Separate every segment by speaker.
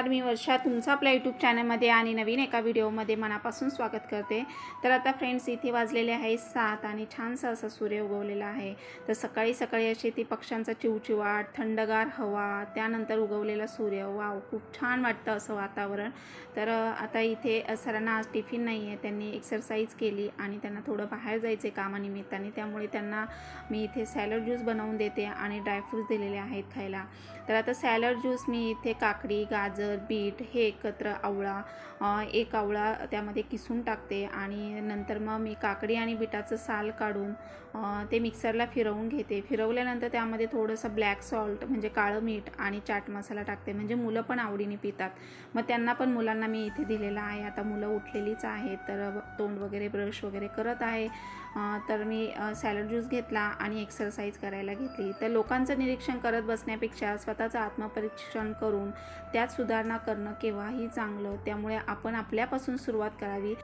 Speaker 1: नमस्कार मी वर्षा तुमचं आपल्या यूट्यूब चॅनलमध्ये आणि नवीन एका व्हिडिओमध्ये मनापासून स्वागत करते. तर आता फ्रेंड्स इथे वाजलेले आहे सात आणि छानसा असा सूर्य उगवलेला आहे. तर सकाळी सकाळी अशी ती पक्ष्यांचा चिवचिवाट थंडगार हवा त्यानंतर उगवलेला सूर्य. वाव खूप छान वाटतं असं वातावरण. तर आता इथे सरांना आज टिफिन नाही आहे त्यांनी एक्सरसाइज केली आणि त्यांना थोडं बाहेर जायचं आहे कामानिमित्ताने. त्यामुळे त्यांना मी इथे सॅलड ज्यूस बनवून देते आणि ड्रायफ्रूट्स दिलेले आहेत खायला. तर आता सॅलड ज्यूस मी इथे काकडी गाजर बीट हे एकत्र आवळा एक आवळा त्यामध्ये किसून टाकते आणि नंतर मग मी काकडी आणि बिटाचं साल काढून ते मिक्सरला फिरवून घेते. फिरवल्यानंतर त्यामध्ये थोडंसं ब्लॅक सॉल्ट म्हणजे काळं मीठ आणि चाट मसाला टाकते. म्हणजे मुलं पण आवडीने पितात. मग त्यांना पण मुलांना मी इथे दिलेला आहे. आता मुलं उठलेलीच आहेत तर तोंड वगैरे ब्रश वगैरे करत आहे. तर मी सॅलड ज्यूस घेतला आणि एक्सरसाइज करायला घेतली. तर लोकांचं निरीक्षण करत बसण्यापेक्षा स्वतःचं आत्मपरीक्षण करून त्यात सुधारणा करणं केव्हाही चांगलं. त्यामुळे आपण आपल्यापासून सुरुवात करावी.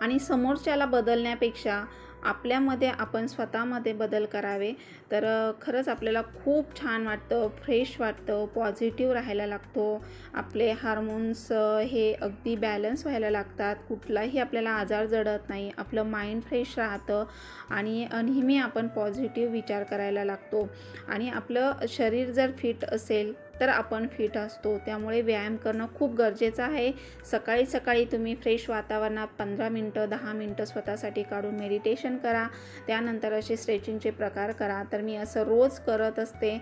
Speaker 1: आणि समोरच्याला बदलण्यापेक्षा आपल्यामध्ये आपण स्वतःमध्ये बदल करावे. तर खरंच आपल्याला खूप छान वाटतं फ्रेश वाटतं पॉझिटिव्ह राहायला लागतो. आपले हार्मोन्स हे अगदी बॅलन्स व्हायला लागतात. कुठलाही आपल्याला आजार जडत नाही. आपलं माइंड फ्रेश राहतं आणि नेहमी आपण पॉझिटिव्ह विचार करायला लागतो. आणि आपलं शरीर जर फिट असेल तर आपण फिट असतो. त्यामुळे व्यायाम करणं खूप गरजेचं आहे. सकाळी सकाळी तुम्ही फ्रेश वातावरणात पंधरा मिनटं दहा मिनटं स्वतःसाठी काढून मेडिटेशन करा. त्यानंतर असे स्ट्रेचिंगचे प्रकार करा. तर मी असं रोज करत असते.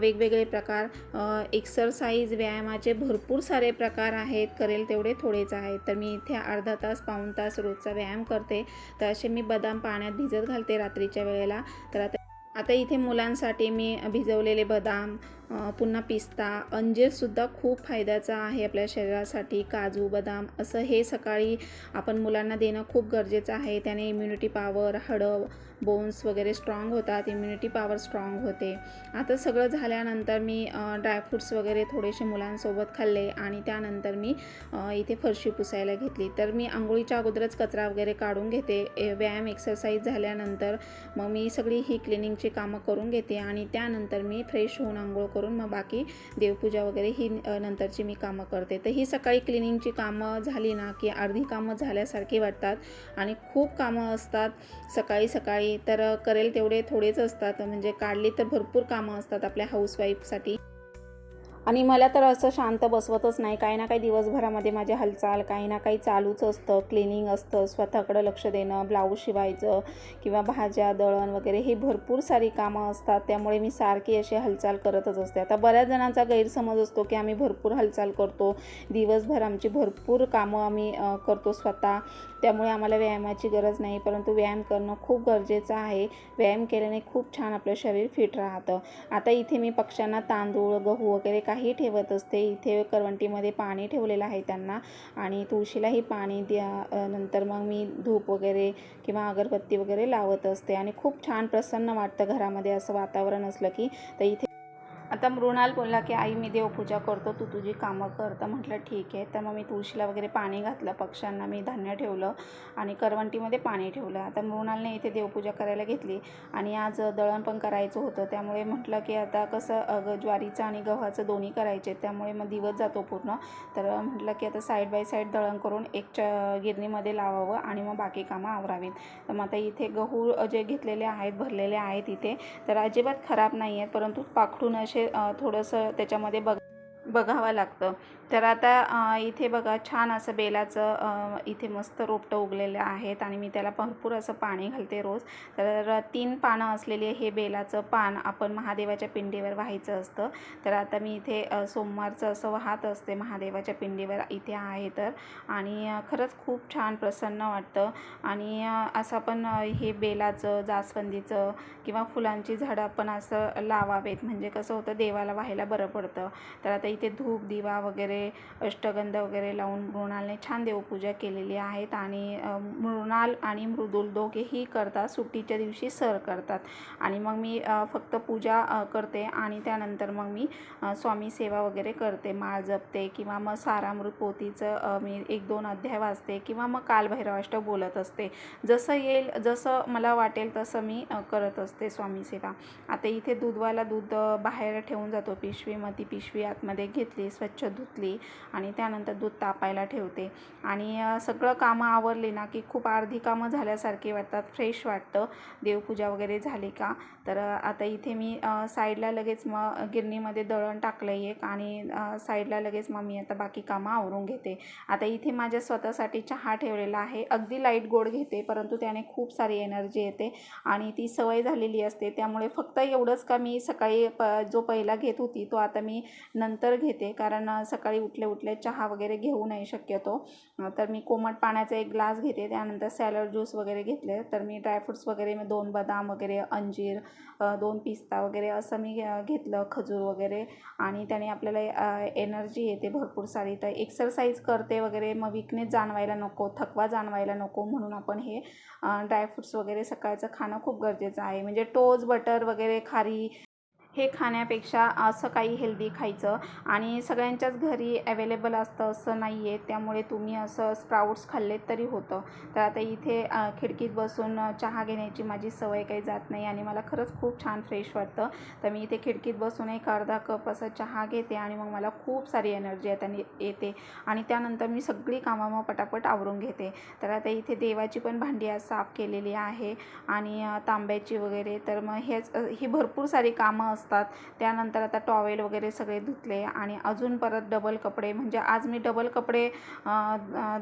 Speaker 1: वेगवेगळे प्रकार. एक्सरसाइज व्यायामाचे भरपूर सारे प्रकार आहेत. करेल तेवढे थोडेच आहेत. तर मी इथे अर्धा तास पाऊण तास रोजचा व्यायाम करते. तर असे मी बदाम पाण्यात भिजत घालते रात्रीच्या वेळेला. तर आता आता इथे मुलांसाठी मी भिजवलेले बदाम पुन्हा पिस्ता अंजीरसुद्धा खूप फायद्याचा आहे आपल्या शरीरासाठी काजू बदाम असं हे सकाळी आपण मुलांना देणं खूप गरजेचं आहे. त्याने इम्युनिटी पॉवर हडं बोन्स वगैरे स्ट्रॉंग होतात इम्युनिटी पॉवर स्ट्रॉंग होते. आता सगळं झाल्यानंतर मी ड्रायफ्रूट्स वगैरे थोडेसे मुलांसोबत खाल्ले आणि त्यानंतर मी इथे फरशी पुसायला घेतली. तर मी आंघोळीच्या अगोदरच कचरा वगैरे काढून घेते. व्यायाम एक्सरसाइज झाल्यानंतर मग मी सगळी ही क्लिनिंगची कामं करून घेते आणि त्यानंतर मी फ्रेश होऊन आंघोळ करून मग बाकी देवपूजा वगैरे ही नंतरची मी कामं करते. तर ही सकाळी क्लिनिंगची कामं झाली ना की अर्धी कामं झाल्यासारखी वाटतात आणि खूप कामं असतात. सकाळी सकाळी तर करेल तेवढे थोडेच असतात. म्हणजे काढले तर भरपूर कामं असतात आपल्या हाऊसवाईफसाठी आणि मला तर असं शांत बसवतच नाही. काही ना काही दिवसभरामध्ये माझी हालचाल काही ना काही चालूच असतं. क्लिनिंग असतं स्वतःकडं लक्ष देणं ब्लाऊज शिवायचं किंवा भाज्या दळण वगैरे हे भरपूर सारी कामं असतात. त्यामुळे मी सारखी अशी हालचाल करतच असते. आता बऱ्याच जणांचा गैरसमज असतो की आम्ही भरपूर हालचाल करतो. दिवसभर आमची भरपूर कामं आम्ही करतो स्वतः. त्यामुळे आम्हाला व्यायामाची गरज नाही परंतु व्यायाम करणं खूप गरजेचं आहे. व्यायाम केल्याने खूप छान आपलं शरीर फिट राहतं. आता इथे मी पक्ष्यांना तांदूळ गहू वगैरे काही ठेवत असते. इथे करवंटीमध्ये पाणी ठेवलेलं आहे त्यांना आणि तुळशीलाही पाणी द्या नंतर मग मी धूप वगैरे किंवा अगरबत्ती वगैरे लावत असते आणि खूप छान प्रसन्न वाटतं घरामध्ये असं वातावरण असलं की. तर इथे आता मृणाल बोलला की आई मी देवपूजा करतो तू तुझी कामं कर. तर म्हटलं ठीक आहे. तर मग मी तुळशीला वगैरे पाणी घातलं पक्ष्यांना मी धान्य ठेवलं आणि करवंटीमध्ये पाणी ठेवलं. आता मृणालने इथे देवपूजा करायला घेतली आणि आज दळण पण करायचं होतं. त्यामुळे म्हटलं की आता कसं अग ज्वारीचं आणि गव्हाचं दोन्ही करायचे त्यामुळे मग दिवस जातो पूर्ण. तर म्हटलं की आता साईड बाय साईड दळण करून एक च गिरणीमध्ये लावावं आणि मग बाकी कामं आवरावीत. तर मग आता इथे गहू जे घेतलेले आहेत भरलेले आहेत इथे तर अजिबात खराब नाही आहेत परंतु पाखडून असे थोडंसं त्याच्यामध्ये बघ बघावं लागतं. तर आता इथे बघा छान असं बेलाचं इथे मस्त रोपटं उगलेलं आहेत आणि मी त्याला भरपूर असं पाणी घालते रोज. तर तीन पानं असलेले हे बेलाचं पान आपण महादेवाच्या पिंडीवर व्हायचं असतं. तर आता मी इथे सोमवारचं असं वाहत असते महादेवाच्या पिंडीवर इथे आहे तर. आणि खरंच खूप छान प्रसन्न वाटतं. आणि असं आपण हे बेलाचं जास्वंदीचं किंवा फुलांची झाडं आपण असं लावावेत. म्हणजे कसं होतं देवाला व्हायला बरं पडतं. तर आता इथे धूप दिवा वगैरे अष्टगंध वगैरे लावून मृणालने छान देवपूजा केलेली आहेत आणि मृणाल आणि मृदुल दोघेही करतात सुट्टीच्या दिवशी सर करतात. आणि मग मी फक्त पूजा करते आणि त्यानंतर मग मी स्वामी सेवा वगैरे करते. माळ जपते किंवा मग सारामृत पोथीचं मी एक दोन अध्याय वाचते किंवा मग कालभैरवाष्ट बोलत असते. जसं येईल जसं मला वाटेल तसं मी करत असते स्वामी सेवा. आता इथे दूधवाला दूध बाहेर ठेवून जातो पिशवी मग ती पिशवी आतमध्ये वगैरे घेतली स्वच्छ धुतली आणि त्यानंतर दूध तापायला ठेवते. आणि सगळं कामं आवरली ना की खूप अर्धी कामं झाल्यासारखी वाटतात फ्रेश वाटतं. देवपूजा वगैरे झाली का? तर आता इथे मी साईडला लगेच मग गिरणीमध्ये दळण टाकलं एक आणि साईडला लगेच मग मी आता बाकी कामं आवरून घेते. आता इथे माझ्या स्वतःसाठी चहा ठेवलेला आहे. अगदी लाइट गोड घेते परंतु त्याने खूप सारी एनर्जी येते आणि ती सवय झालेली असते. त्यामुळे फक्त एवढंच का मी सकाळी प जो पहिला घेत होती तो आता मी नंतर घेते. कारण सकाळी उठले उठले चहा वगैरे घेऊ नाही शक्यतो. तर मी कोमट पाण्याचा एक ग्लास घेते. त्यानंतर सॅलड ज्यूस वगैरे घेतले तर मी ड्रायफ्रुट्स वगैरे मी दोन बदाम वगैरे अंजीर दोन पिस्ता वगैरे असं मी घेतलं खजूर वगैरे. आणि त्याने आपल्याला एनर्जी येते भरपूर सारी. तर एक्सरसाइज करते वगैरे. मग विकनेस जाणवायला नको थकवा जाणवायला नको म्हणून आपण हे ड्रायफ्रुट्स वगैरे सकाळचं खाणं खूप गरजेचं आहे. म्हणजे टोज बटर वगैरे खारी हे खाण्यापेक्षा असं काही हेल्दी खायचं. आणि सगळ्यांच्याच घरी अवेलेबल असतं असं नाही आहे त्यामुळे तुम्ही असं स्प्राऊट्स खाल्लेत तरी होतं. तर आता इथे खिडकीत बसून चहा घेण्याची माझी सवय काही जात नाही आणि मला खरंच खूप छान फ्रेश वाटतं. तर मी इथे खिडकीत बसून एक अर्धा कप असं चहा घेते आणि मग मला खूप सारी एनर्जी आता येते. आणि त्यानंतर मी सगळी कामं मग पटापट आवरून घेते. तर आता इथे देवाची पण भांडी आज साफ केलेली आहे आणि तांब्याची वगैरे. तर मग हेच ही भरपूर सारी कामं असतात. त्यानंतर आता टॉवेल वगैरे सगळे धुतले आणि अजून परत डबल कपडे. म्हणजे आज मी डबल कपडे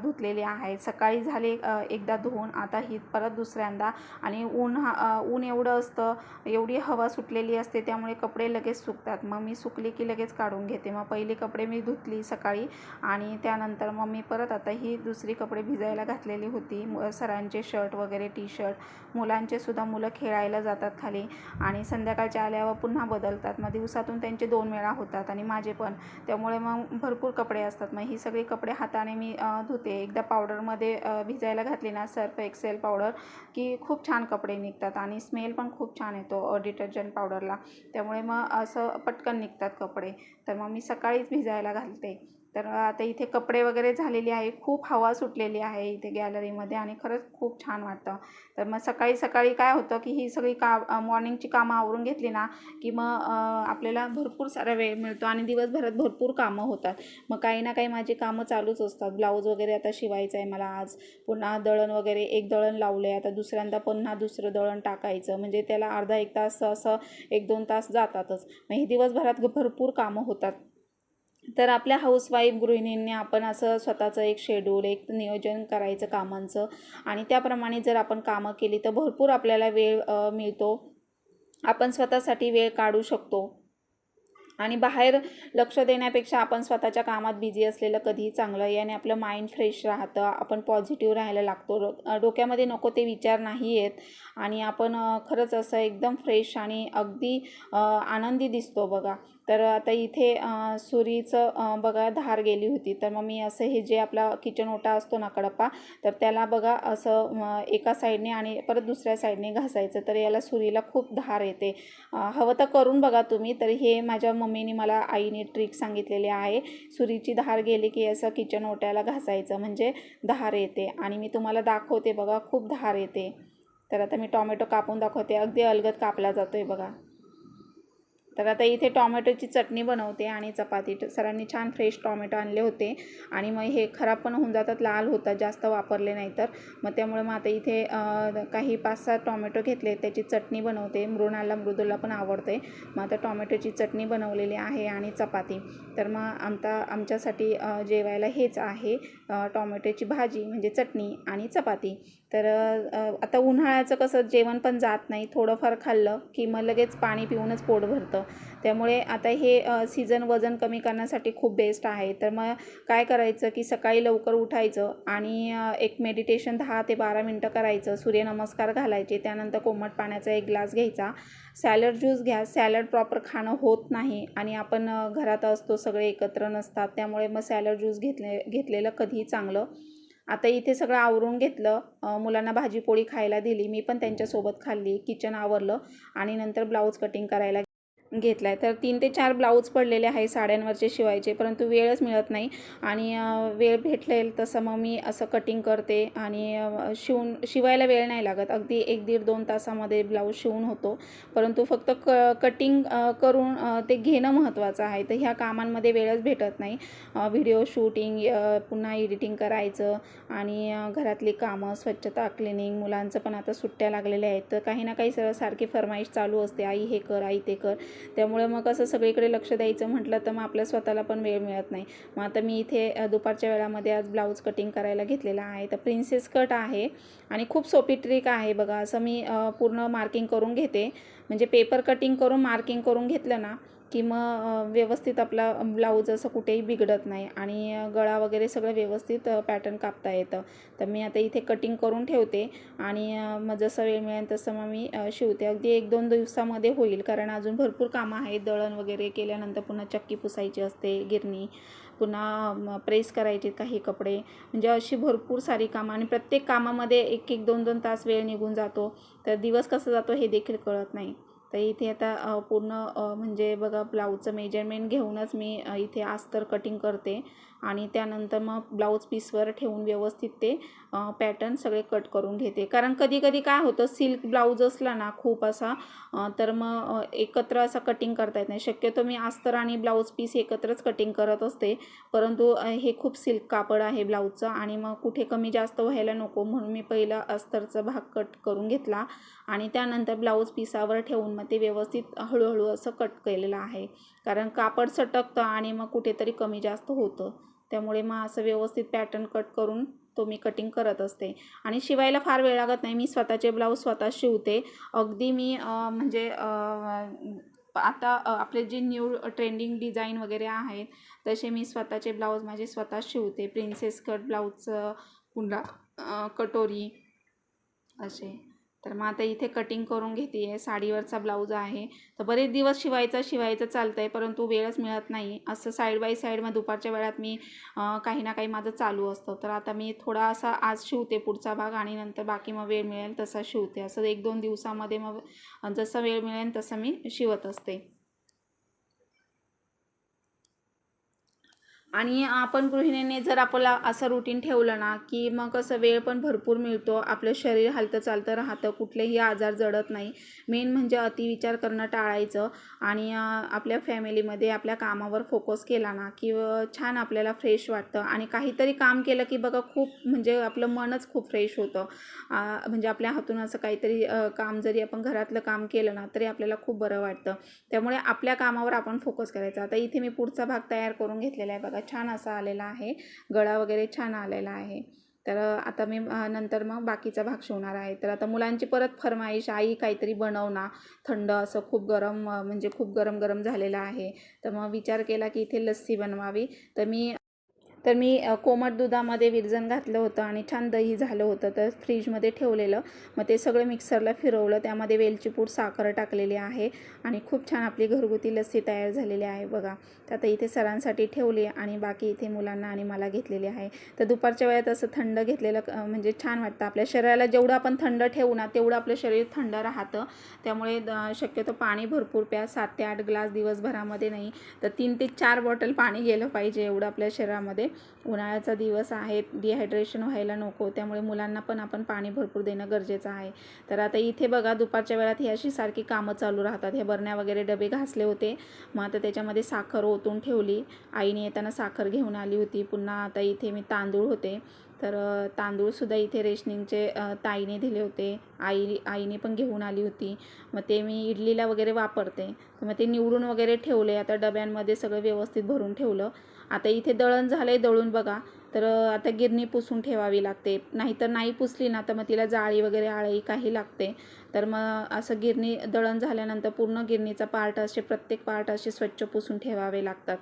Speaker 1: धुतलेले आहेत. सकाळी झाले एकदा धुवून आता ही परत दुसऱ्यांदा. आणि ऊन हा ऊन एवढं असतं एवढी हवा सुटलेली असते त्यामुळे कपडे लगेच सुकतात. मग मी सुकली की लगेच काढून घेते. मग पहिली कपडे मी धुतली सकाळी आणि त्यानंतर मग मी परत आता ही दुसरी कपडे भिजायला घातलेली होती. सरांचे शर्ट वगैरे टी शर्ट मुलांचे सुद्धा मुलं खेळायला जातात खाली. आणि संध्याकाळच्या आल्यावर पुन्हा बदलतात. मग दिवसातून त्यांचे दोन वेळा होतात आणि माझे पण. त्यामुळे मग भरपूर कपडे असतात. मग ही सगळी कपडे हाताने मी धुते. एकदा पावडरमध्ये भिजायला घातली ना सर्फ एक्सेल पावडर की खूप छान कपडे निघतात आणि स्मेल पण खूप छान येतो डिटर्जंट पावडरला. त्यामुळे मग असं पटकन निघतात कपडे. तर मग मी सकाळीच भिजायला घालते. तर आता इथे कपडे वगैरे झालेले आहे. खूप हवा सुटलेली आहे इथे गॅलरीमध्ये आणि खरंच खूप छान वाटतं. तर मग सकाळी सकाळी काय होतं की ही सगळी का मॉर्निंगची कामं आवरून घेतली ना की मग आपल्याला भरपूर सारा वेळ मिळतो आणि दिवसभरात भरपूर कामं होतात. मग काही ना काही माझी कामं चालूच असतात. ब्लाऊज वगैरे आता शिवायचं आहे मला आज. पुन्हा दळण वगैरे एक दळण लावलं आहे आता दुसऱ्यांदा पुन्हा दुसरं दळण टाकायचं. म्हणजे त्याला अर्धा एक तास असं एक दोन तास जातातच. मग हे दिवसभरात भरपूर कामं होतात. तर आपल्या हाऊसवाईफ गृहिणींनी आपण असं स्वतःचं एक शेड्यूल एक नियोजन करायचं कामांचं. आणि त्याप्रमाणे जर आपण कामं केली तर भरपूर आपल्याला वेळ मिळतो. आपण स्वतःसाठी वेळ काढू शकतो. आणि बाहेर लक्ष देण्यापेक्षा आपण स्वतःच्या कामात बिझी असलेलं कधीही चांगलं याने आपलं माइंड फ्रेश राहतं. आपण पॉझिटिव्ह राहायला लागतो. डोक्यामध्ये नको ते विचार नाही आहेत आणि आपण खरंच असं एकदम फ्रेश आणि अगदी आनंदी दिसतो बघा. तर आता इथे सुरीचं बघा धार गेली होती. तर मग मी असं हे जे आपला किचन ओटा असतो ना कडप्पा तर त्याला बघा असं एका साईडने आणि परत दुसऱ्या साईडने घासायचं. तर याला सुरीला खूप धार येते. हवं तर करून बघा तुम्ही. तर हे माझ्या मम्मीने मला आईने ट्रिक सांगितलेली आहे. सुरीची धार गेली की असं किचन ओट्याला घासायचं. म्हणजे धार येते. आणि मी तुम्हाला दाखवते बघा खूप धार येते. तर आता मी टॉमॅटो कापून दाखवते. अगदी अलगद कापला जातो आहे बघा. तर आता इथे टॉमॅटोची चटणी बनवते आणि चपाती. सरांनी छान फ्रेश टॉमॅटो आणले होते. आणि मग हे खराब पण होऊन जातात लाल होतात जास्त वापरले नाही तर. मग त्यामुळे मग आता इथे काही पाच सहा टॉमॅटो घेतले. त्याची चटणी बनवते. मृणाला मृदूला पण आवडते. मग आता टॉमॅटोची चटणी बनवलेली आहे आणि चपाती. तर मग आमचा आमच्यासाठी जेवायला हेच आहे. टॉमॅटोची भाजी म्हणजे चटणी आणि चपाती. तर आता उन्हाळ्याचं कसं जेवण पण जात नाही. थोडंफार खाल्लं की मग लगेच पाणी पिऊनच पोट भरतं. त्यामुळे आता हे सीझन वजन कमी करण्यासाठी खूप बेस्ट आहे. तर मग काय करायचं की सकाळी लवकर उठायचं आणि एक मेडिटेशन दहा ते बारा मिनटं करायचं सूर्यनमस्कार घालायचे त्यानंतर कोमट पाण्याचा एक ग्लास घ्यायचा. सॅलड ज्यूस घ्या सॅलड प्रॉपर खाणं होत नाही आणि आपण घरात असतो सगळे एकत्र नसतात त्यामुळे मग सॅलड ज्यूस घेतले घेतलेलं कधीही चांगलं. आता इथे सगळं आवरून घेतलं मुलांना भाजी पोळी खायला दिली मी पण त्यांच्यासोबत खाल्ली किचन आवरलं आणि नंतर ब्लाऊज कटिंग करायला घेतला आहे तर तीन ते चार ब्लाऊज पडलेले आहे साड्यांवरचे शिवायचे परंतु वेळच मिळत नाही. आणि वेळ भेटलेल तसं मग मी असं कटिंग करते आणि शिवून शिवायला वेळ नाही लागत. अगदी एक दीड दोन तासामध्ये ब्लाऊज शिवून होतो. परंतु फक्त क कटिंग करून ते घेणं महत्त्वाचं आहे. तर ह्या कामांमध्ये वेळच भेटत नाही. व्हिडिओ शूटिंग पुन्हा एडिटिंग करायचं आणि घरातली कामं स्वच्छता क्लिनिंग मुलांचं पण आता सुट्ट्या लागलेल्या आहेत. तर काही ना काही स सारखी फरमाईश चालू असते. आई हे कर आई ते कर. त्यामुळे मग असं सगळीकडे लक्ष द्यायचं म्हटलं तर मग आपल्या स्वतःला पण वेळ मिळत नाही. मग आता मी इथे दुपारच्या वेळामध्ये आज ब्लाऊज कटिंग करायला घेतलेला आहे. तर प्रिन्सेस कट आहे आणि खूप सोपी ट्रिक आहे बघा. असं मी पूर्ण मार्किंग करून घेते. म्हणजे पेपर कटिंग करून मार्किंग करून घेतलं ना की मग व्यवस्थित आपला ब्लाऊज असं कुठेही बिघडत नाही आणि गळा वगैरे सगळं व्यवस्थित पॅटर्न कापता येतं. तर मी आता इथे कटिंग करून ठेवते आणि मग जसं वेळ मिळेल तसं मग मी शिवते. अगदी एक दोन दिवसामध्ये होईल कारण अजून भरपूर कामं आहेत. दळण वगैरे केल्यानंतर पुन्हा चक्की पुसायची असते गिरणी पुन्हा प्रेस करायचे काही कपडे. म्हणजे अशी भरपूर सारी कामं आणि प्रत्येक कामामध्ये एक एक दोन दोन तास वेळ निघून जातो. तर दिवस कसा जातो हे देखील कळत नाही. तर इथे आता पूर्ण म्हणजे बघा ब्लाऊजचं मेजरमेंट घेऊनच मी इथे आस्तर कटिंग करते. आणि त्यानंतर मग ब्लाऊज पीसवर ठेवून व्यवस्थित ते पॅटर्न सगळे कट करून घेते. कारण कधी कधी काय होतं सिल्क ब्लाऊज असला ना खूप असा तर मग एकत्र असा कटिंग करता येत नाही. शक्यतो मी अस्तर आणि ब्लाऊज पीस एकत्रच कटिंग करत असते. परंतु हे खूप सिल्क कापड आहे ब्लाऊजचं आणि मग कुठे कमी जास्त व्हायला नको म्हणून मी पहिला अस्तरचा भाग कट करून घेतला. आणि त्यानंतर ब्लाऊज पिसावर ठेवून मग ते व्यवस्थित हळूहळू असं कट केलेलं आहे. कारण कापड सटकतं आणि मग कुठेतरी कमी जास्त होतं. त्यामुळे मग असं व्यवस्थित पॅटर्न कट करून तो मी कटिंग करत असते. आणि शिवायला फार वेळ लागत नाही. मी स्वतःचे ब्लाऊज स्वतः शिवते. अगदी मी म्हणजे आता आपले जे न्यू ट्रेंडिंग डिझाईन वगैरे आहेत तसे मी स्वतःचे ब्लाऊज माझे स्वतः शिवते. प्रिन्सेस कट ब्लाऊजचं पुन्हा कटोरी असे. तर मग आता इथे कटिंग करून घेते आहे साडीवरचा ब्लाऊज आहे. तर बरेच दिवस शिवायचा शिवायचं चालतं आहे परंतु वेळच मिळत नाही. असं साईड बाय साईड मग दुपारच्या वेळात मी काही ना काही माझं चालू असतं. तर आता मी थोडा असा आज शिवते पुढचा भाग आणि नंतर बाकी मग वेळ मिळेल तसा शिवते. असं एक दोन दिवसामध्ये मग जसं वेळ मिळेल तसं मी शिवत असते. आणि आपण गृहिणीने जर आपला असं रुटीन ठेवलं ना की मग कसं वेळ पण भरपूर मिळतो आपलं शरीर हालतं चालतं राहतं कुठलेही आजार जडत नाही. मेन म्हणजे अतिविचार करणं टाळायचं आणि आपल्या फॅमिलीमध्ये आपल्या कामावर फोकस केला ना की छान आपल्याला फ्रेश वाटतं. आणि काहीतरी काम केलं की बघा खूप म्हणजे आपलं मनच खूप फ्रेश होतं. म्हणजे आपल्या हातून असं काहीतरी काम जरी आपण घरातलं काम केलं ना तरी आपल्याला खूप बरं वाटतं. त्यामुळे आपल्या कामावर आपण फोकस करायचा. आता इथे मी पुढचा भाग तयार करून घेतलेला आहे बघा. छान असा आलेला आहे. गळा वगैरे छान आलेला आहे. तर आता मी नंतर मग बाकीचा भाग शिवणार आहे. तर आता मुलांची परत फरमाईश आई काहीतरी बनव ना थंड असं खूप गरम म्हणजे खूप गरम गरम झालेलं आहे. तर मग विचार केला की इथे लस्सी बनवावी. तर मी तर मी कोमट दुधामध्ये विरजन घातलं होतं आणि छान दही झालं होतं तर फ्रीजमध्ये ठेवलेलं. मग ते सगळं मिक्सरला फिरवलं. त्यामध्ये वेलची पूड साखर टाकलेली आहे आणि खूप छान आपली घरगुती लस्सी तयार झालेली आहे बघा. तर आता इथे सरांसाठी ठेवली आणि बाकी इथे मुलांना आणि मला घेतलेली आहे. तर दुपारच्या वेळात असं थंड घेतलेलं म्हणजे छान वाटतं. आपल्या शरीराला जेवढं आपण थंड ठेवू ना तेवढं आपलं शरीर थंड राहतं. त्यामुळे द- शक्यतो पाणी भरपूर प्या. सात ते आठ ग्लास दिवसभरामध्ये नाही तर तीन ते चार बॉटल पाणी गेलं पाहिजे एवढं आपल्या शरीरामध्ये. उन्हाळ्याचा दिवस आहे डिहायड्रेशन व्हायला नको त्यामुळे मुलांना पण आपण पाणी भरपूर देणं गरजेचं आहे. तर आता इथे बघा दुपारच्या वेळात ही अशी सारखी कामं चालू राहतात. हे बरण्या वगैरे डबे घासले होते. मग आता त्याच्यामध्ये साखर ओतून ठेवली. आईने येताना साखर घेऊन आली होती. पुन्हा आता इथे मी तांदूळ होते. तर तांदूळसुद्धा इथे रेशनिंगचे ताईने दिले होते. आई आईने पण घेऊन आली होती. मग ते मी इडलीला वगैरे वापरते. तर मग ते निवडून वगैरे ठेवले. आता डब्यांमध्ये सगळं व्यवस्थित भरून ठेवलं. आता इथे दळण झालं आहे दळून बघा. तर आता गिरणी पुसून ठेवावी लागते. नाहीतर नाही पुसली ना तर मग तिला जाळी वगैरे आळी काही लागते. तर मग असं गिरणी दळण झाल्यानंतर पूर्ण गिरणीचा पार्ट असे प्रत्येक पार्ट असे स्वच्छ पुसून ठेवावे लागतात.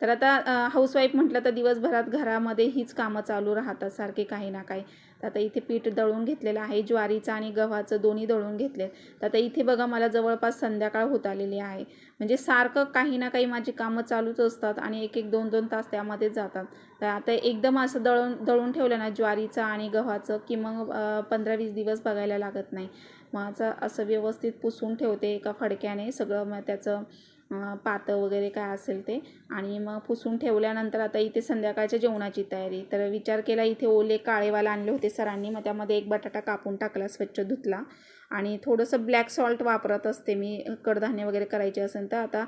Speaker 1: तर आता हाऊसवाईफ म्हटलं तर दिवसभरात घरामध्ये हीच कामं चालू राहतात सारखे काही ना काही. तर आता इथे पीठ दळून घेतलेलं आहे ज्वारीचं आणि गव्हाचं दोन्ही दळून घेतले तर आता इथे बघा मला जवळपास संध्याकाळ होत आलेली आहे. म्हणजे सारखं काही ना काही माझी कामं चालूच असतात आणि एक एक दोन दोन तास त्यामध्ये जातात. तर आता एकदम असं दळून दळून ठेवलं ना ज्वारीचं आणि गव्हाचं की मग पंधरा वीस दिवस बघायला लागत नाही. माझं असं व्यवस्थित पुसून ठेवते एका फडक्याने सगळं मग त्याचं पातं वगैरे काय असेल ते. आणि मग पुसून ठेवल्यानंतर आता इथे संध्याकाळच्या जेवणाची तयारी. तर विचार केला इथे ओले काळेवाला आणले होते सरांनी. मग त्यामध्ये एक बटाटा कापून टाकला स्वच्छ धुतला. आणि थोडंसं ब्लॅक सॉल्ट वापरत असते मी. कडधान्य वगैरे करायचे असेल तर आता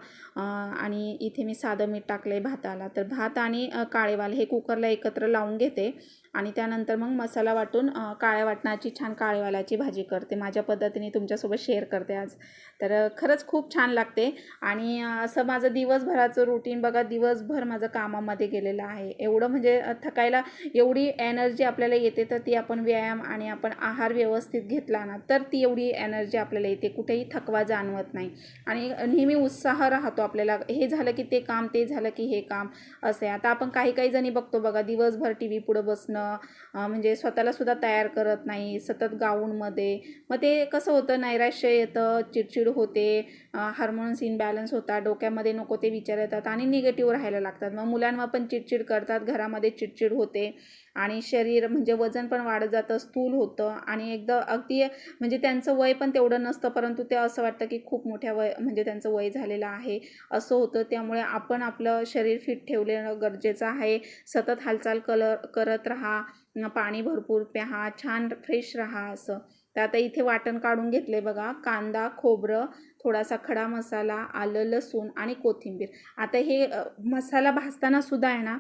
Speaker 1: आणि इथे मी साधं मीठ टाकलं आहे भाताला. तर भात आणि काळेवाल हे कुकरला एकत्र लावून घेते आणि त्यानंतर मग मसाला वाटून काळ्या वाटणाची छान काळेवालाची भाजी करते. माझ्या पद्धतीने तुमच्यासोबत शेअर करते आज. तर खरंच खूप छान लागते आणि असं माझं दिवसभराचं रुटीन बघा दिवसभर माझं कामामध्ये गेलेलं आहे. एवढं म्हणजे थकायला एवढी एनर्जी आपल्याला येते तर ती आपण व्यायाम आणि आपण आहार व्यवस्थित घेतला ना तर ती एवढी एनर्जी आपल्याला येते कुठेही थकवा जाणवत नाही. आणि नेहमी उत्साह राहतो आपल्याला हे झालं की ते काम ते झालं की हे काम असे आता आपण काही काही जणी बघतो बघा दिवसभर टी व्ही पुढं बसणं म्हणजे स्वतःला सुद्धा तयार करत नाही सतत गाऊनमध्ये. मग ते कसं होतं नैराश्य येतं चिडचिड होते हार्मोन्स इनबॅलन्स होतात डोक्यामध्ये नको ते विचार येतात आणि निगेटिव्ह राहायला लागतात. मग मुलांवर पण चिडचिड करतात घरामध्ये चिडचिड होते आणि शरीर म्हणजे वजन पण वाढत जातं स्थूल होतं आणि एकदा अगदी म्हणजे त्यांचं वय पण तेवढं नसतं परंतु ते असं वाटतं की खूप मोठ्या वय म्हणजे त्यांचं वय झालेलं आहे असं होतं. त्यामुळे आपण आपलं शरीर फिट ठेवलेलं गरजेचं आहे. सतत हालचाल कलर करत राहा पाणी भरपूर प्या छान फ्रेश राहा असं. तर आता इथे वाटण काढून घेतले बघा. कांदा खोबरं थोडासा खडा मसाला आलं लसूण आणि कोथिंबीर. आता हे मसाला भाजताना सुद्धा आहे ना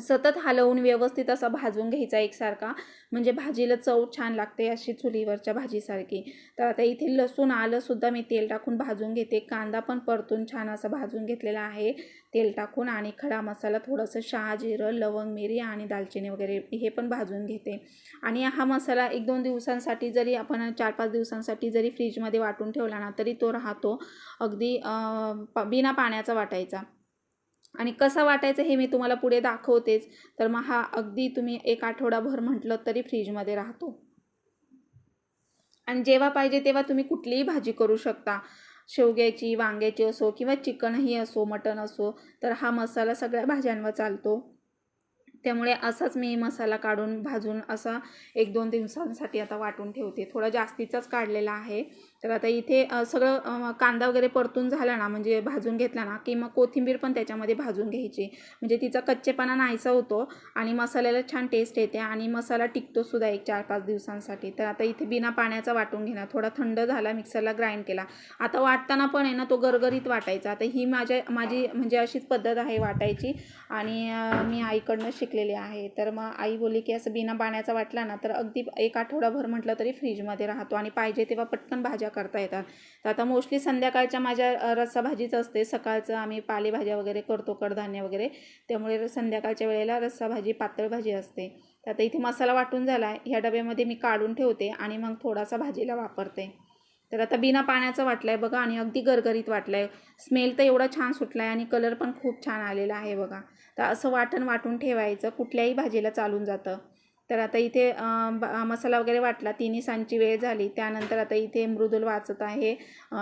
Speaker 1: सतत हलवून व्यवस्थित असा भाजून घ्यायचा एकसारखा. म्हणजे भाजीला चव छान लागते अशी चुलीवरच्या भाजीसारखी. तर आता इथे लसूण आलंसुद्धा मी तेल टाकून भाजून घेते. कांदा पण परतून छान असा भाजून घेतलेला आहे तेल टाकून. आणि खडा मसाला थोडंसं शहाजिरं लवंग मिरी आणि दालचिनी वगैरे हे पण भाजून घेते. आणि हा मसाला एक दोन दिवसांसाठी जरी आपण चार पाच दिवसांसाठी जरी फ्रीजमध्ये वाटून ठेवला ना तरी तो राहतो. अगदी प- बिना पाण्याचा वाटायचा. आणि कसा वाटायचं हे मी तुम्हाला पुढे दाखवतेच. तर मग हा अगदी तुम्ही एक आठवडाभर म्हटलं तरी फ्रीजमध्ये राहतो. आणि जेव्हा पाहिजे तेव्हा तुम्ही कुठलीही भाजी करू शकता. शेवग्याची वांग्याची असो किंवा चिकनही असो मटण असो तर हा मसाला सगळ्या भाज्यांवर चालतो. त्यामुळे असाच मी मसाला काढून भाजून असा एक दोन दिवसांसाठी आता वाटून ठेवते. थोडा जास्तीचाच काढलेला आहे. तर आता इथे सगळं कांदा वगैरे परतून झाला ना म्हणजे भाजून घेतला ना की मग कोथिंबीर पण त्याच्यामध्ये भाजून घ्यायची. म्हणजे तिचा कच्चेपणा नाहीसा होतो आणि मसाल्याला छान टेस्ट येते आणि मसाला टिकतोसुद्धा एक चार पाच दिवसांसाठी. तर आता इथे बिना पाण्याचा वाटून घेणार. थोडा थंड झाला मिक्सरला ग्राइंड केला. आता वाटताना पण आहे ना तो गरगरीत वाटायचा. आता ही माझ्या माझी म्हणजे अशीच पद्धत आहे वाटायची आणि मी आईकडनं शिकलेली आहे. तर मग आई बोलली की असं बिना पाण्याचा वाटला ना तर अगदी एक आठवडाभर म्हटलं तरी फ्रीजमध्ये राहतो आणि पाहिजे तेव्हा पटकन भाज्या करता येतात. तर आता मोस्टली संध्याकाळच्या माझ्या रस्सा भाजीचं असते. सकाळचं आम्ही पालेभाज्या वगैरे करतो कडधान्य वगैरे. त्यामुळे संध्याकाळच्या वेळेला रस्साभाजी पातळ भाजी असते. तर आता इथे मसाला वाटून झाला आहे ह्या डब्यामध्ये मी काढून ठेवते आणि मग थोडासा भाजीला वापरते. तर आता बिना पाण्याचं वाटलं आहे बघा आणि अगदी गरगरीत वाटलं आहे स्मेल तर एवढा छान सुटला आहे आणि कलर पण खूप छान आलेला आहे बघा. तर असं वाटण वाटून ठेवायचं. कुठल्याही भाजीला चालून जातं. तर आता इथे ब- मसाला वगैरे वाटला तिन्ही सांची वेळ झाली. त्यानंतर आता इथे मृदुल वाचत आहे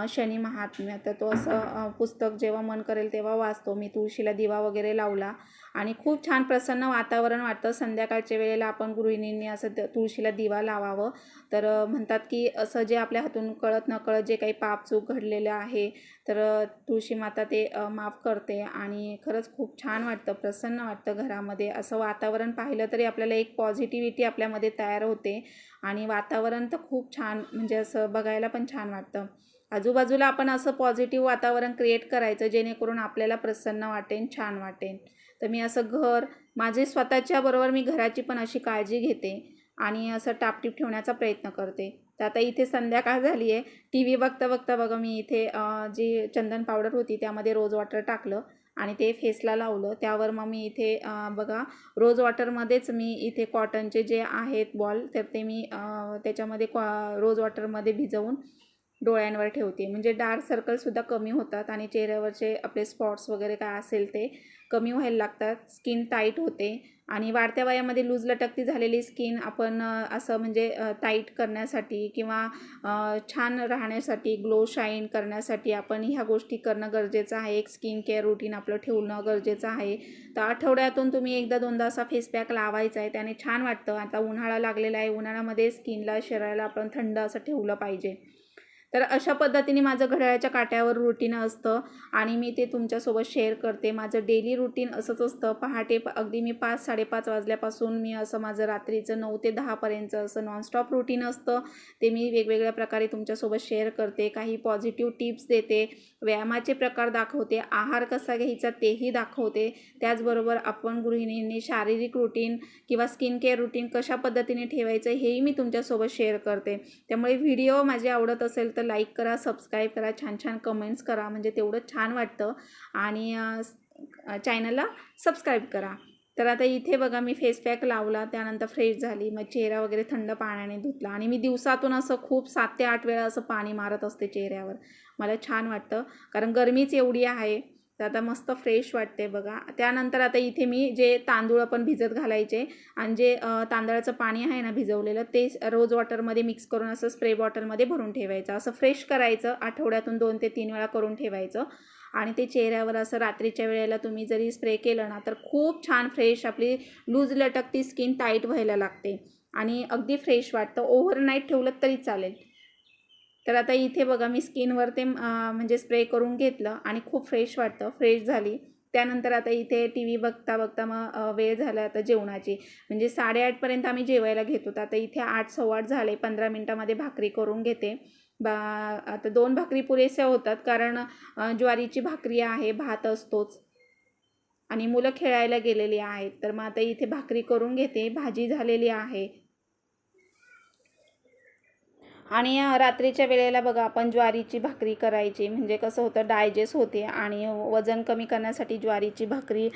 Speaker 1: शनी महात्म्य. तर तो असं पुस्तक जेव्हा मन करेल तेव्हा वाचतो. मी तुळशीला दिवा वगैरे लावला. आणि खूप छान प्रसन्न वातावरण वाटतं. संध्याकाळच्या वेळेला आपण गृहिणींनी असं द- तुळशीला दिवा लावावं. तर म्हणतात की असं जे आपल्या हातून कळत नकळत जे काही पाप चूक घडलेलं आहे तर तुळशी माता ते माफ करते आणि खरंच खूप छान वाटतं प्रसन्न वाटतं घरामध्ये. असं वातावरण पाहिलं तरी आपल्याला एक पॉझिटिव्हिटी आपल्यामध्ये तयार होते आणि वातावरण तर खूप छान म्हणजे असं बघायला पण छान वाटतं. आजूबाजूला आपण असं पॉझिटिव्ह वातावरण क्रिएट करायचं जेणेकरून आपल्याला प्रसन्न वाटेन छान वाटेन. तर मी असं घर माझे स्वतःच्या बरोबर मी घराची पण अशी काळजी घेते आणि असं टापटीप ठेवण्याचा प्रयत्न करते. तर आता इथे संध्याकाळ झाली आहे. टी व्ही बघता बघता बघा मी इथे जी चंदन पावडर होती त्यामध्ये रोज वॉटर टाकलं आणि ते फेसला लावलं. त्यावर मग मी इथे बघा रोज वॉटरमध्येच मी इथे कॉटनचे जे आहेत बॉल तर ते मी त्याच्यामध्ये कॉ रोज वॉटरमध्ये भिजवून डोळ्यांवर ठेवते. म्हणजे डार्क सर्कलसुद्धा कमी होतात आणि चेहऱ्यावरचे आपले स्पॉट्स वगैरे काय असेल ते कमी व्हायला लागतात. स्किन टाईट होते आणि वाढत्या वयामध्ये लूज लटकती झालेली स्किन आपण असं म्हणजे टाईट करण्यासाठी किंवा छान राहण्यासाठी ग्लो शाईन करण्यासाठी आपण ह्या गोष्टी करणं गरजेचं आहे. एक स्किन केअर रुटीन आपलं ठेवणं गरजेचं आहे. तर आठवड्यातून तुम्ही एकदा दोनदा असा फेस पॅक लावायचा आहे. त्याने छान वाटतं. आता उन्हाळा लागलेला आहे. उन्हाळ्यामध्ये स्किनला शरीराला आपण थंड असं ठेवलं पाहिजे. तर अशा पद्धतीने माझं घड्याळाच्या काट्यावर रुटीन असतं आणि मी ते तुमच्यासोबत शेअर करते. माझं डेली रुटीन असंच असतं. पहाटे अगदी मी पाच साडेपाच वाजल्यापासून मी असं माझं रात्रीचं नऊ ते दहापर्यंत असं नॉनस्टॉप रुटीन असतं. ते मी वेगवेगळ्या प्रकारे तुमच्यासोबत शेअर करते. काही पॉझिटिव्ह टिप्स देते. व्यायामाचे प्रकार दाखवते. आहार कसा घ्यायचा तेही दाखवते. त्याचबरोबर आपण गृहिणींनी शारीरिक रुटीन किंवा स्किन केअर रुटीन कशा पद्धतीने ठेवायचं हेही मी तुमच्यासोबत शेअर करते. त्यामुळे व्हिडिओ माझे आवडत असेल तर लाईक करा सबस्क्राईब करा छान छान कमेंट्स करा म्हणजे तेवढं छान वाटतं. आणि चॅनलला सबस्क्राईब करा. तर आता इथे बघा मी फेस पॅक लावला त्यानंतर फ्रेश झाली. मग चेहरा वगैरे थंड पाण्याने धुतला. आणि मी दिवसातून असं खूप सात ते आठ वेळा असं पाणी मारत असते चेहऱ्यावर. मला छान वाटतं. कारण गरमीच एवढी आहे. तर आता मस्त फ्रेश वाटते बघा. त्यानंतर आता इथे मी जे तांदूळ आपण भिजत घालायचे आणि जे तांदळाचं पाणी आहे ना भिजवलेलं ते रोज वॉटरमध्ये मिक्स करून असं स्प्रे बॉटलमध्ये भरून ठेवायचं. असं फ्रेश करायचं आठवड्यातून दोन ते तीन वेळा करून ठेवायचं. आणि ते चेहऱ्यावर असं रात्रीच्या वेळेला तुम्ही जरी स्प्रे केलं ना तर खूप छान फ्रेश आपली लूज लटकती स्किन टाईट व्हायला लागते. आणि अगदी फ्रेश वाटतं. ओव्हरनाईट ठेवलं तरी चालेल. तर आता इथे बघा मी स्किनवर ते म्हणजे स्प्रे करून घेतलं आणि खूप फ्रेश वाटतं फ्रेश झाली. त्यानंतर आता इथे टी व्ही बघता बघता मग वेळ झाला आता जेवणाची. म्हणजे साडेआठपर्यंत आम्ही जेवायला घेतो आता इथे आठ सव्वाट झाले पंधरा मिनटामध्ये भाकरी करून घेते. बा आता दोन भाकरी पुरेशा होतात कारण ज्वारीची भाकरी आहे भात असतोच. आणि मुलं खेळायला गेलेली आहेत. तर मग आता इथे भाकरी करून घेते भाजी झालेली आहे. आणि रात्रीच्या वेळेला बघा आपण ज्वारीची भाकरी करायची. म्हणजे कसं होतं डायजेस्ट होते आणि वजन कमी करण्यासाठी ज्वारीची भाकरी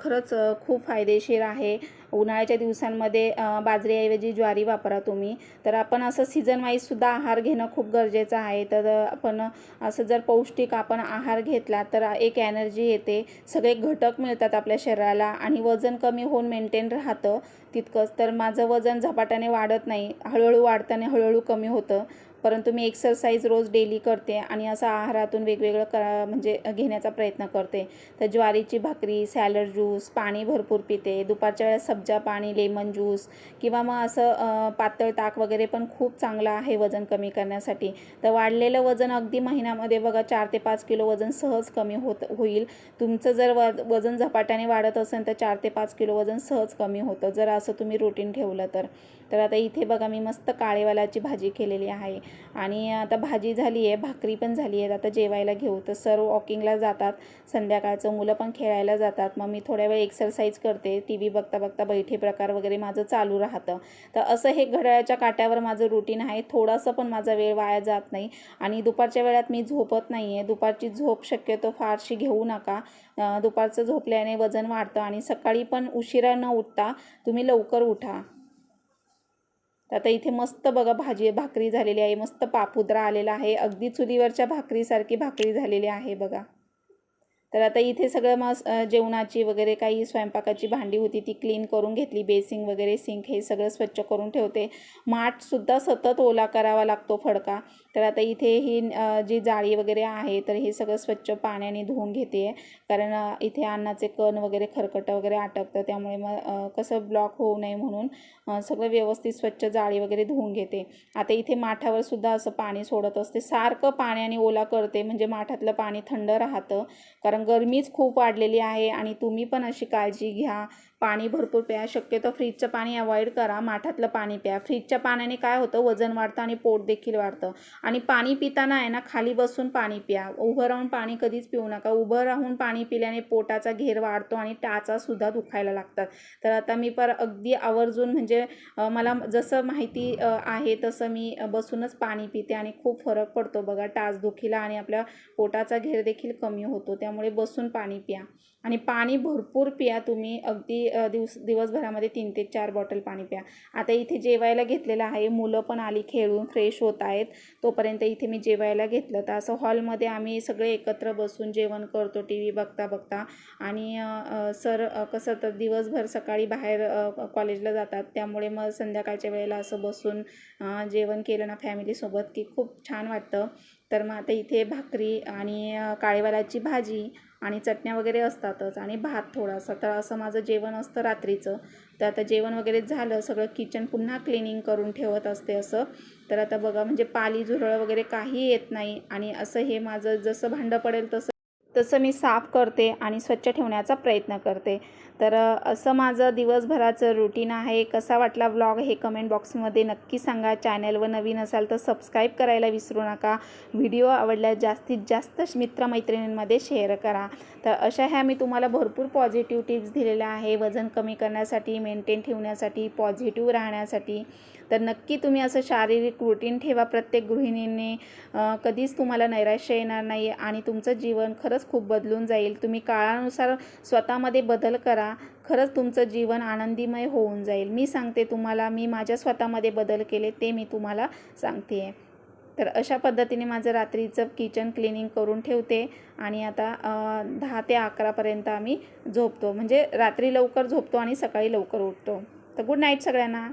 Speaker 1: खरंच खूप फायदेशीर आहे. उन्हाळ्याच्या दिवसांमध्ये बाजरीऐवजी ज्वारी वापरा तुम्ही. तर आपण असं सीझन वाईजसुद्धा आहार घेणं खूप गरजेचं आहे. तर आपण असं जर पौष्टिक आपण आहार घेतला तर एक एनर्जी येते. सगळे घटक मिळतात आपल्या शरीराला आणि वजन कमी होऊन मेंटेन राहतं तितकंच. तर माझं वजन झपाट्याने वाढत नाही. हळूहळू वाढताना हळूहळू कमी होतं. परंतु मी एक्सरसाइज रोज डेली करते आणि असं आहारातून वेगवेगळं करा म्हणजे घेण्याचा प्रयत्न करते. तर ज्वारीची भाकरी सॅलड ज्यूस पाणी भरपूर पिते. दुपारच्या वेळेस सब्जा पाणी लेमन ज्यूस किंवा मग असं पातळ ताक वगैरे पण खूप चांगलं आहे वजन कमी करण्यासाठी. तर वाढलेलं वजन अगदी महिन्यामध्ये बघा चार ते पाच किलो वजन सहज कमी होत होईल. तुमचं जर व वजन झपाट्याने वाढत असेल तर चार ते पाच किलो वजन सहज कमी होतं जर असं तुम्ही रुटीन ठेवलं तर. तर आता इथे बघा मी मस्त काळेवालाची भाजी केलेली आहे. आणि आता भाजी झाली आहे भाकरी पण झाली आहे आता जेवायला घेऊ. तर सर्व वॉकिंगला जातात. संध्याकाळचं मुलं पण खेळायला जातात. मग मी थोड्या वेळ एक्सरसाइज करते. टी व्ही बघता बघता बैठे प्रकार वगैरे माझं चालू राहतं. तर असं हे घड्याळाच्या काट्यावर माझं रुटीन आहे. थोडासा पण माझा वेळ वाया जात नाही. आणि दुपारच्या वेळात मी झोपत नाही आहे दुपारची झोप शक्यतो फारशी घेऊ नका. दुपारचं झोपल्याने वजन वाढतं. आणि सकाळी पण उशिरा न उठता तुम्ही लवकर उठा. आता इथे मस्त बघा भाजी भाकरी झालेली आहे मस्त पापुद्रा आलेला आहे. अगदी चुलीवरच्या भाकरीसारखी भाकरी झालेली आहे बघा. तर आता इथे सगळं मग जेवणाची वगैरे काही स्वयंपाकाची भांडी होती ती क्लीन करून घेतली. बेसिंग वगैरे सिंक हे सगळं स्वच्छ करून ठेवते. माठसुद्धा सतत ओला करावा लागतो फडका. तर आता इथे ही जी जाळी वगैरे आहे तर हे सगळं स्वच्छ पाण्याने धुवून घेते. कारण इथे अन्नाचे कण वगैरे खरकटं वगैरे अटकतं. त्यामुळे मग कसं ब्लॉक होऊ नये म्हणून सगळं व्यवस्थित स्वच्छ जाळी वगैरे धुवून घेते. आता इथे माठावर सुद्धा असं पाणी सोडत असते. सारखं पाण्याने ओला करते. म्हणजे माठातलं पाणी थंड राहतं. कारण गरमीच खूप वाढलेली आहे आणि तुम्ही पण अशी काळजी घ्या. पाणी भरपूर प्या. शक्यतो फ्रीजचं पाणी अवॉइड करा. माठातलं पाणी प्या. फ्रीजच्या पाण्याने काय होतं? वजन वाढतं आणि पोट देखील वाढतं. आणि पाणी पिताना आहे ना खाली बसून पाणी प्या. उभं राहून पाणी कधीच पिऊ नका. उभं राहून पाणी पिल्याने पोटाचा घेर वाढतो आणि टाचासुद्धा दुखायला लागतात. तर आता मी पर अगदी आवर्जून म्हणजे मला जसं माहिती आहे तसं मी बसूनच पाणी पिते आणि खूप फरक पडतो बघा. टाचदुखीला आणि आपल्या पोटाचा घेर देखील कमी होतो. त्यामुळे बसून पाणी प्या. आणि पाणी भरपूर पिया तुम्ही. अगदी दिवस दिवसभरामध्ये तीन ते चार बॉटल पाणी प्या. आता इथे जेवायला घेतलेलं आहे. मुलं पण आली खेळून फ्रेश होत आहेत. तोपर्यंत इथे मी जेवायला घेतलं तर असं हॉलमध्ये आम्ही सगळे एकत्र बसून जेवण करतो टी व्ही बघता बघता. आणि सर कसं तर दिवसभर सकाळी बाहेर कॉलेजला जातात. त्यामुळे मग संध्याकाळच्या वेळेला असं बसून जेवण केलं ना फॅमिलीसोबत की खूप छान वाटतं. तर मग आता इथे भाकरी आणि काळेवालाची भाजी आणि चटण्या वगैरे असतातच आणि भात थोडासा. तर असं माझं जेवण असतं रात्रीचं. तर आता जेवण वगैरे झालं सगळं किचन पुन्हा क्लिनिंग करून ठेवत असते असं. तर आता बघा म्हणजे पाली झुरळ वगैरे काही येत नाही आणि असं हे माझं जसं भांडं पडेल तसं तसं मी साफ करते आणि स्वच्छ ठेवण्याचा प्रयत्न करते. तर असं माझं दिवसभराचं रुटीन आहे. कसा वाटला व्लॉग हे कमेंट बॉक्समध्ये नक्की सांगा. चॅनलवर नवीन असाल तर सबस्क्राईब करायला विसरू नका. व्हिडिओ आवडल्यास जास्तीत जास्त मित्रमैत्रिणींमध्ये शेअर करा. तर अशा ह्या मी तुम्हाला भरपूर पॉझिटिव्ह टिप्स दिलेल्या आहे. वजन कमी करण्यासाठी मेंटेन ठेवण्यासाठी पॉझिटिव्ह राहण्यासाठी. तर नक्की तुम्ही असं शारीरिक रुटीन ठेवा प्रत्येक गृहिणीने. कधीच तुम्हाला नैराश्य येणार नाही आणि तुमचं जीवन खरंच खूप बदलून जाईल. तुम्ही काळानुसार स्वतःमध्ये बदल करा. खरंच तुमचं जीवन आनंदीमय होऊन जाईल. मी सांगते तुम्हाला मी माझ्या स्वतःमध्ये बदल केले ते मी तुम्हाला सांगते. तर अशा पद्धतीने माझं रात्रीचं किचन क्लिनिंग करून ठेवते आणि आता दहा ते अकरापर्यंत आम्ही झोपतो. म्हणजे रात्री लवकर झोपतो आणि सकाळी लवकर उठतो. तर गुड नाईट सगळ्यांना.